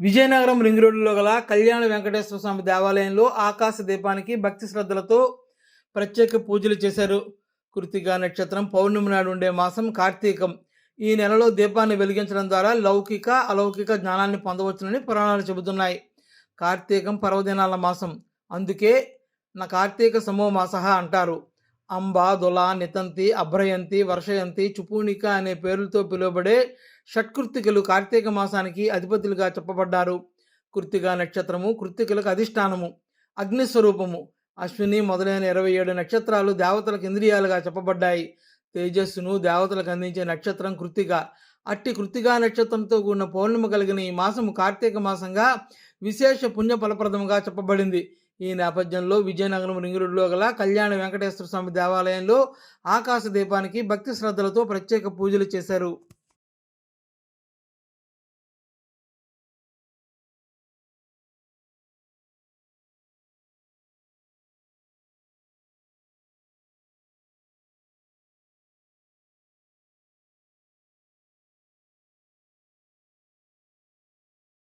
Vizianagaram ring రోడ్డులో గల కళ్యాణ వెంకటేశ్వర స్వామి దేవాలయంలో ఆకాశ దీపానికి భక్తి శ్రద్ధలతో ప్రత్యేక పూజలు చేశారు. కృతికా నక్షత్రం పౌర్ణమి నాడు ఉండే మాసం కార్తీకం. ఈ నెలలో దీపాన్ని వెలిగించడం ద్వారా లౌకిక అలౌకిక జ్ఞానాన్ని పొందవచ్చునని పురాణాలు చెబుతున్నాయి. కార్తీకం పర్వదినాల మాసం. అందుకే నా కార్తీక సమూహ మాస అంటారు. అంబ దుల నితంతి అభ్రయంతి వర్షయంతి చుపూనిక అనే పేర్లతో పిలువబడే షట్కృత్తికలు కార్తీక మాసానికి అధిపతులుగా చెప్పబడ్డారు. కృత్తిక నక్షత్రము కృత్తికలకు అధిష్టానము. అగ్నిస్వరూపము. అశ్విని మొదలైన ఇరవై ఏడు నక్షత్రాలు దేవతలకు ఇంద్రియాలుగా చెప్పబడ్డాయి. తేజస్సును దేవతలకు అందించే నక్షత్రం కృత్తిక అట్టి కృత్తికా నక్షత్రంతో కూడిన పౌర్ణమి కలిగిన ఈ మాసము కార్తీక మాసంగా విశేష పుణ్య ఫలప్రదముగా చెప్పబడింది. ఈ నేపథ్యంలో విజయనగరం రింగురుడిలో గల కళ్యాణ వెంకటేశ్వర స్వామి దేవాలయంలో ఆకాశ దీపానికి భక్తి శ్రద్ధలతో ప్రత్యేక పూజలు చేశారు.